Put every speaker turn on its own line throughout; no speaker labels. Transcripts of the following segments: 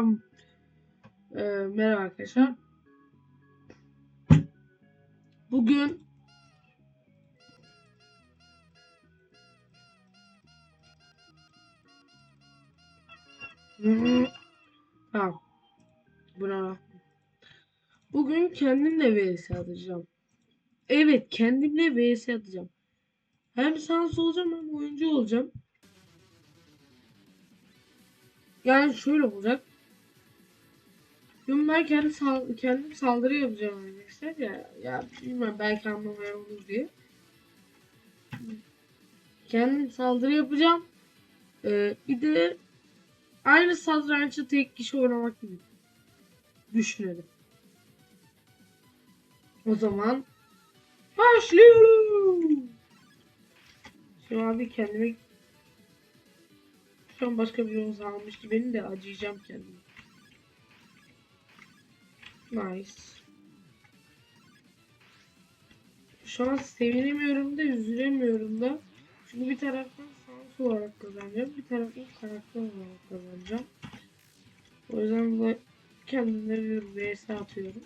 Selam. Ee, merhaba arkadaşlar. Bugün. Tamam. Buna. Bugün kendimle vs atacağım. Evet, kendimle vs atacağım. Hem sans olacağım hem oyuncu olacağım. Yani şöyle olacak. Dün ben kendi sal kendim saldırı yapacağım arkadaşlar ya. Ya bilmem belki anlamaya olur diye. Kendim saldırı yapacağım. Ee, bir de aynı satrançı tek kişi oynamak gibi düşünelim. O zaman başlayalım. Şu an bir kendime şu an başka bir yol almış gibi beni de acıyacağım kendime. Nice. Şu an sevinemiyorum da üzülemiyorum da. Çünkü bir taraftan sans olarak kazanacağım. Bir taraftan karakter olarak kazanacağım. O yüzden bu kendime bir vs atıyorum.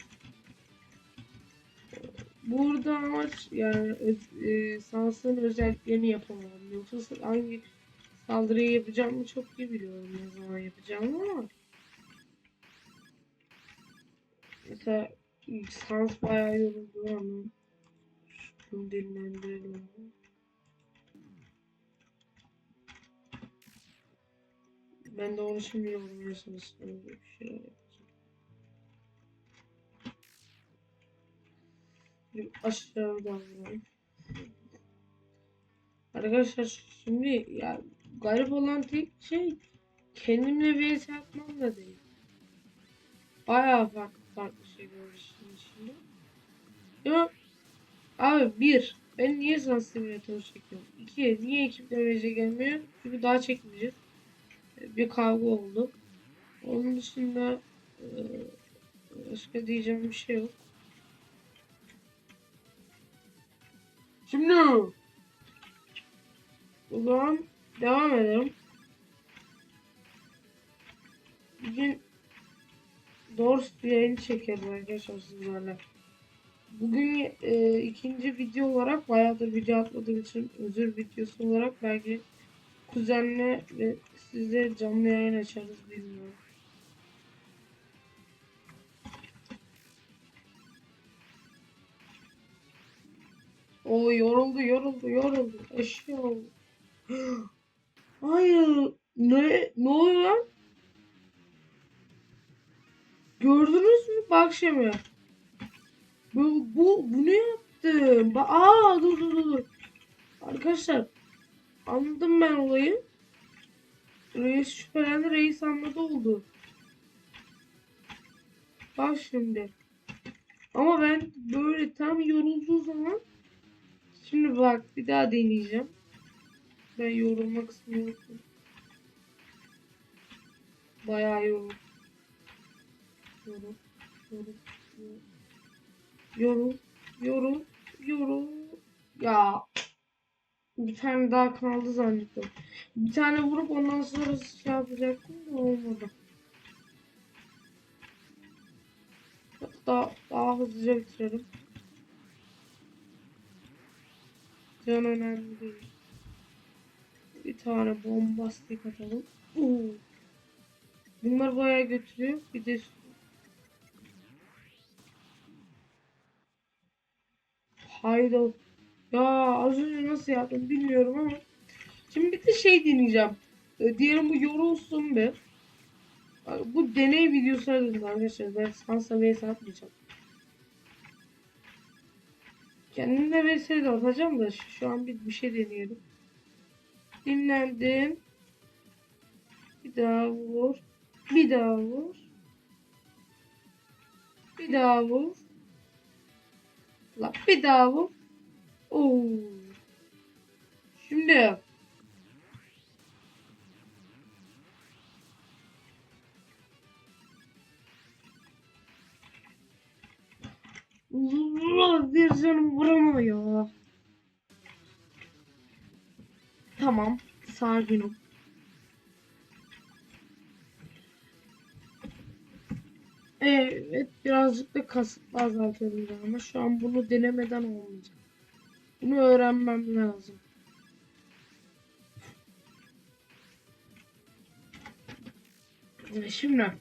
Burada amaç yani öz, e, sansın özelliklerini yapamam. Yoksa hangi saldırıyı yapacağımı çok iyi biliyorum ne zaman yapacağımı ama Mesela sans bayağı yoruldu ama şunu dinlendirelim. Ben de onu şimdi çalışıyorum. Bir şeyler yapacağım. Aşağıdan vurayım. Arkadaşlar şimdi ya garip olan tek şey kendimle vs atmam da değil. Bayağı farklı farklı şeyler var işin içinde. Ya abi bir ben niye sana simülatör çekiyorum? İki niye ekip devrece gelmiyor? Çünkü daha çekmeyeceğiz. Bir kavga oldu. Onun dışında e, başka diyeceğim bir şey yok. Şimdi o zaman devam edelim. Bugün Doors yayını çekelim arkadaşlar sizlerle. Bugün e, ikinci video olarak bayağıdır video atmadığım için özür videosu olarak belki kuzenle ve size canlı yayın açarız bilmiyorum. O yoruldu yoruldu yoruldu. Eşya oldu. Hayır. Ne? Ne oluyor? Gördünüz mü? Bak şimdi. Bu, bu, bu ne yaptım? Ba Aa dur dur dur. Arkadaşlar. Anladım ben olayı. Reis şüphelendi. Reis anladı oldu. Bak şimdi. Ama ben böyle tam yorulduğu zaman Şimdi bak bir daha deneyeceğim. Ben yorulmak istiyorum. Bayağı Yorul. Yorul. Yorul. Yorul. Ya. Bir tane daha kaldı zannettim. Bir tane vurup ondan sonra şey yapacaktım da olmadı. Daha, daha hızlıca bitirelim. Can önemli değil. Bir tane bombastik atalım. Oo. Bunlar bayağı götürüyor. Bir de Hayda. Ya az önce nasıl yaptım bilmiyorum ama. Şimdi bir de şey deneyeceğim. Ee, diyelim bu yorulsun be. Bu deney videosu arasında arkadaşlar. Ben Sansa vs atmayacağım. Kendimle vs de atacağım da şu an bir, bir şey deneyelim. Dinlendim. Bir daha vur. Bir daha vur. Bir daha vur. La bir daha vur. Oo. Şimdi bir canım vuramıyor. Tamam. Sakin ol. Evet birazcık da kasıtlı ben ama şu an bunu denemeden olmayacak. Bunu öğrenmem lazım. Şimdi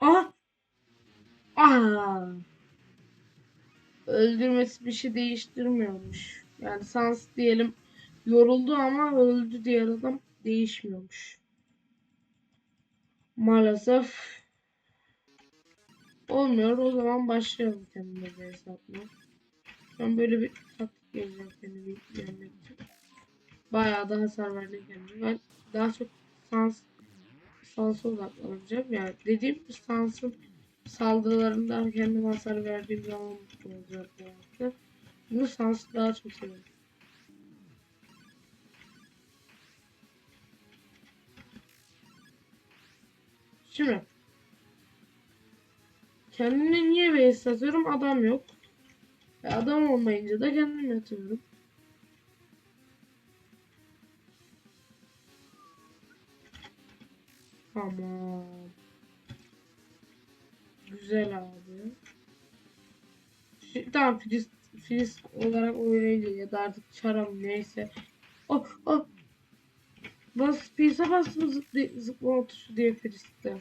Ah! Ah! Öldürmesi bir şey değiştirmiyormuş. Yani Sans diyelim yoruldu ama öldü diğer adam değişmiyormuş. Maalesef olmuyor. O zaman başlayalım kendime bir hesapla. Ben böyle bir taktik geleceğim kendimi yenmek için. Bayağı da hasar verdi kendime. Ben daha çok Sans Sans'a odaklanacağım. Yani dediğim Sans'ın saldırılarında kendime hasar verdiğim zaman mutlu olacak bu. Bunu Sans'ı daha çok seviyorum. Şimdi kendime niye base atıyorum? Adam yok. E adam olmayınca da kendim yatıyorum. Tamam. Güzel abi. Şimdi, tamam Filiz, Filiz olarak oynayınca ya da artık çaram neyse. Oh oh. Bas pizza bastım zıpla, zıplama tuşu diye Filiz'de.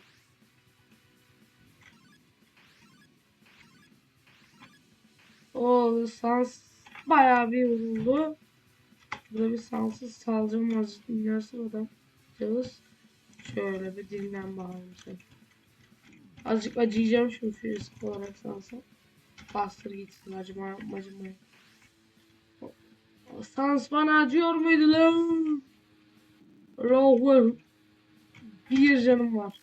O sans bayağı bir vuruldu. Burada bir sansız salcım var. Dünyası. Şöyle bir dinlen sen. Azıcık acıyacağım şimdi fizik olarak sansa. Bastır gitsin acıma yapma acıma. Sans bana acıyor muydu lan? Rahul. Bir canım var.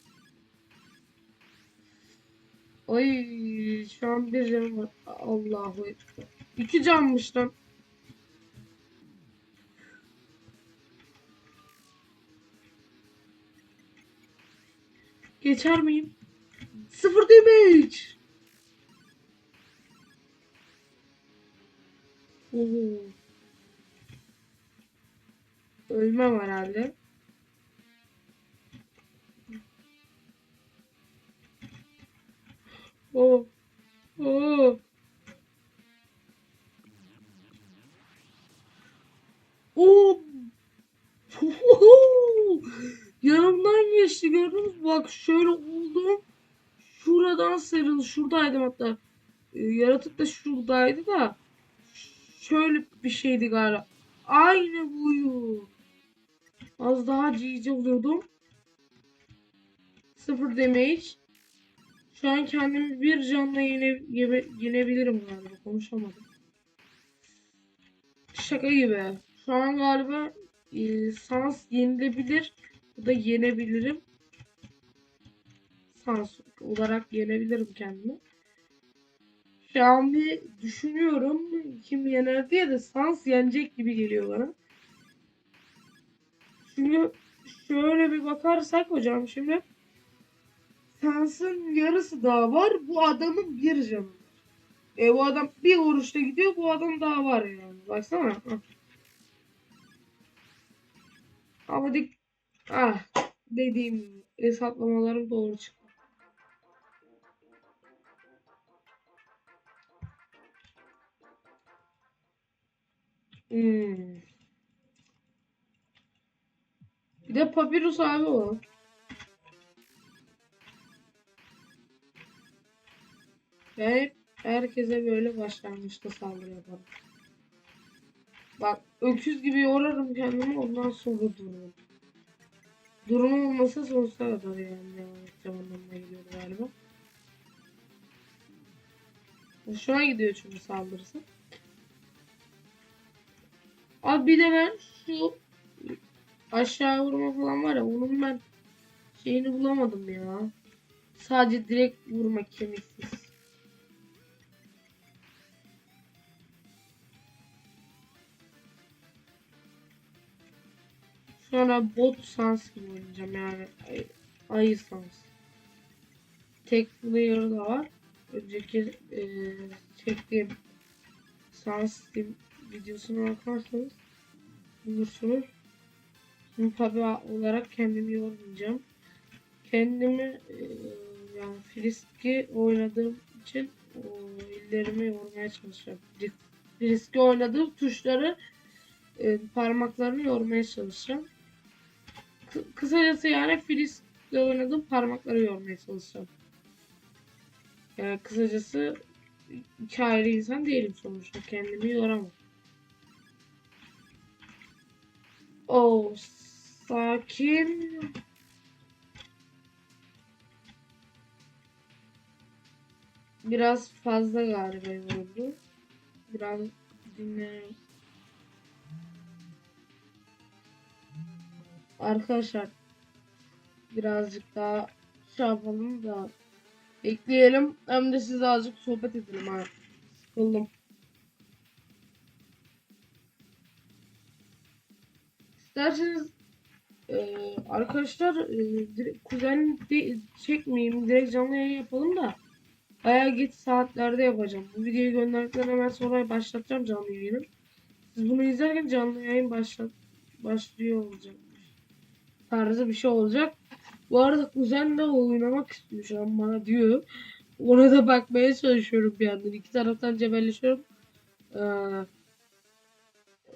Ay şu an bir canım var. Allahu Ekber. İki canmış lan. Geçer miyim? Sıfır damage. Oo. Ölmem herhalde. Oo. Oo. Oo. Yanımdan geçti gördünüz? Bak şöyle. Şuradan sıyrıldı. Şuradaydım hatta. Ee, yaratık da şuradaydı da. Şöyle bir şeydi galiba. Aynı buyu. Az daha cici oluyordum. Sıfır damage. Şu an kendimi bir canla yene, yeme, yenebilirim galiba. Konuşamadım. Şaka gibi. Şu an galiba e, sans yenilebilir. Bu da yenebilirim. Sans olarak yenebilirim kendimi. Şu an bir düşünüyorum kim yener diye de sans yenecek gibi geliyor bana. Çünkü şöyle bir bakarsak hocam şimdi Sans'ın yarısı daha var. Bu adamın bir canı. E bu adam bir vuruşta gidiyor. Bu adam daha var yani. Baksana. Hah. Ama dik ah dediğim hesaplamalarım doğru çıktı. Hmm. Bir de papyrus abi o. Ben herkese böyle başlangıçta saldırı yaparım. Bak öküz gibi yorarım kendimi ondan sonra dururum. Durum olmasa sonsuza kadar yani devam edeceğim anlamına galiba. Hoşuma gidiyor çünkü saldırısı. Abi bir de ben şu aşağı vurma falan var ya onun ben şeyini bulamadım ya. Sadece direkt vurma kemiksiz. Sonra bot sans gibi oynayacağım yani ay, ayı sans. Tek player'ı da var. Önceki e, çektiğim sound system videosuna bakarsanız bulursunuz. Şimdi tabi olarak kendimi yormayacağım. Kendimi e, yani friski oynadığım için o, ellerimi yormaya çalışacağım. Fris- Friski oynadığım tuşları e, parmaklarını yormaya çalışacağım. Kı- kısacası yani friskle oynadığım parmakları yormaya çalışacağım. Yani kısacası iki ayrı insan değilim sonuçta. Kendimi yoramam. Oo, sakin. Biraz fazla galiba yoruldu. Biraz dinleyelim. Arkadaşlar birazcık daha şey yapalım da ekleyelim. Hem de siz azıcık sohbet edelim ha. Sıkıldım. İsterseniz e, arkadaşlar e, kuzen de, çekmeyeyim. Direkt canlı yayın yapalım da. Bayağı geç saatlerde yapacağım. Bu videoyu gönderdikten hemen sonra başlatacağım canlı yayını. Siz bunu izlerken canlı yayın başlat başlıyor olacak. Tarzı bir şey olacak. Bu arada kuzen de oynamak istiyor şu an bana diyor. Ona da bakmaya çalışıyorum bir yandan. İki taraftan cebelleşiyorum. Ee,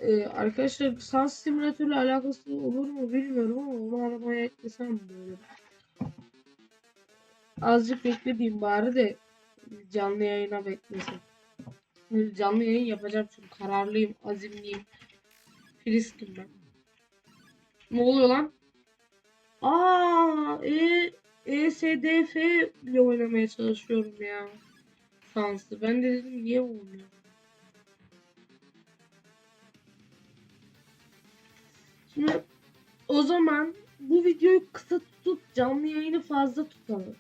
e, arkadaşlar sans simülatörle alakası olur mu bilmiyorum ama onu arabaya eklesem böyle. Azıcık beklediğim bari de canlı yayına beklesin. Canlı yayın yapacağım çünkü kararlıyım, azimliyim. Friskim ben. Ne oluyor lan? Aa, e, ESDF ile oynamaya çalışıyorum ya. Sanslı. Ben de dedim niye olmuyor? O zaman bu videoyu kısa tutup canlı yayını fazla tutalım.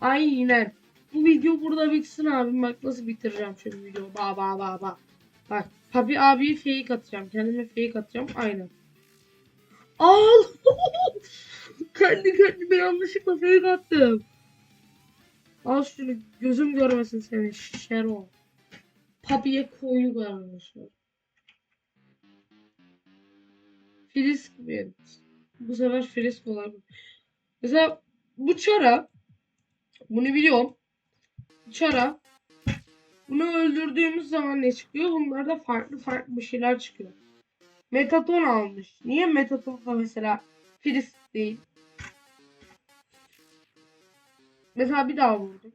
Aynen. Bu video burada bitsin abim. Bak nasıl bitireceğim şu videoyu. Ba ba ba ba. Bak. Papi abiye fake atacağım. Kendime fake atacağım. Aynen. Al. Kendi kendime yanlışlıkla fake attım. Al şunu. Gözüm görmesin seni. Şero. Papiye koyu arkadaşlar. Frisk? Bu sefer frisk olabilir. Mesela bu çara bunu biliyorum. Çara bunu öldürdüğümüz zaman ne çıkıyor? Bunlarda farklı farklı bir şeyler çıkıyor. Metaton almış. Niye metatonla mesela frisk değil? Mesela bir daha vurdum.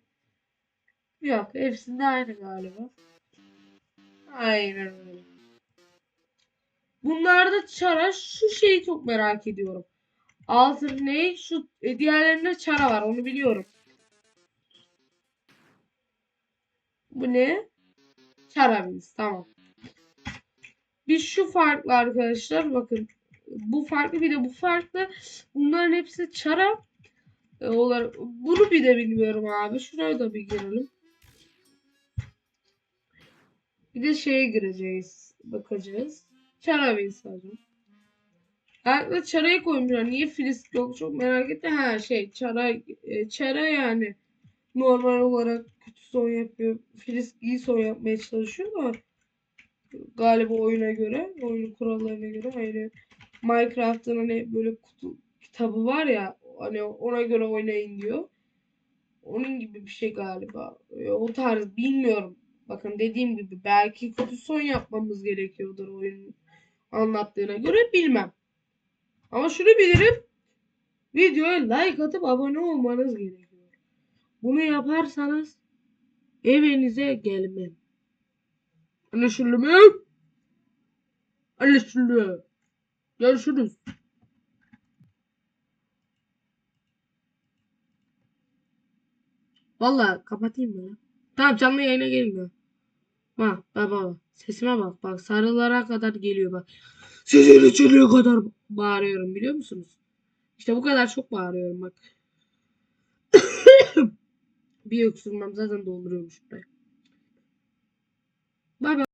Yok hepsinde aynı galiba. Aynen öyle. Bunlarda çara şu şeyi çok merak ediyorum. Altır ne? Şu e, diğerlerinde çara var onu biliyorum. Bu ne? Çara biz tamam. Biz şu farklı arkadaşlar bakın. Bu farklı bir de bu farklı. Bunların hepsi çara e, olarak. Bunu bir de bilmiyorum abi. Şuraya da bir girelim. Bir de şeye gireceğiz. Bakacağız. Çara bir sadece. Aklına çarayı koymuşlar. Niye frisk yok çok merak ettim. Ha şey çara e, çara yani normal olarak kötü son yapıyor. Frisk iyi son yapmaya çalışıyor ama galiba oyuna göre, oyunun kurallarına göre hani Minecraft'ın hani böyle kutu kitabı var ya hani ona göre oynayın diyor. Onun gibi bir şey galiba. E, o tarz bilmiyorum. Bakın dediğim gibi belki kötü son yapmamız gerekiyordur oyunun anlattığına göre bilmem. Ama şunu bilirim. Videoya like atıp abone olmanız gerekiyor. Bunu yaparsanız evinize gelmem. Anlaşıldı mı? Anlaşıldı. Görüşürüz. Vallahi kapatayım mı? Tamam canlı yayına gelin ya. Bak bak bak. Sesime bak. Bak sarılara kadar geliyor bak. Sizin için ne kadar bağırıyorum biliyor musunuz? İşte bu kadar çok bağırıyorum bak. bir öksürmem zaten dolduruyormuş burayı. Bay bay.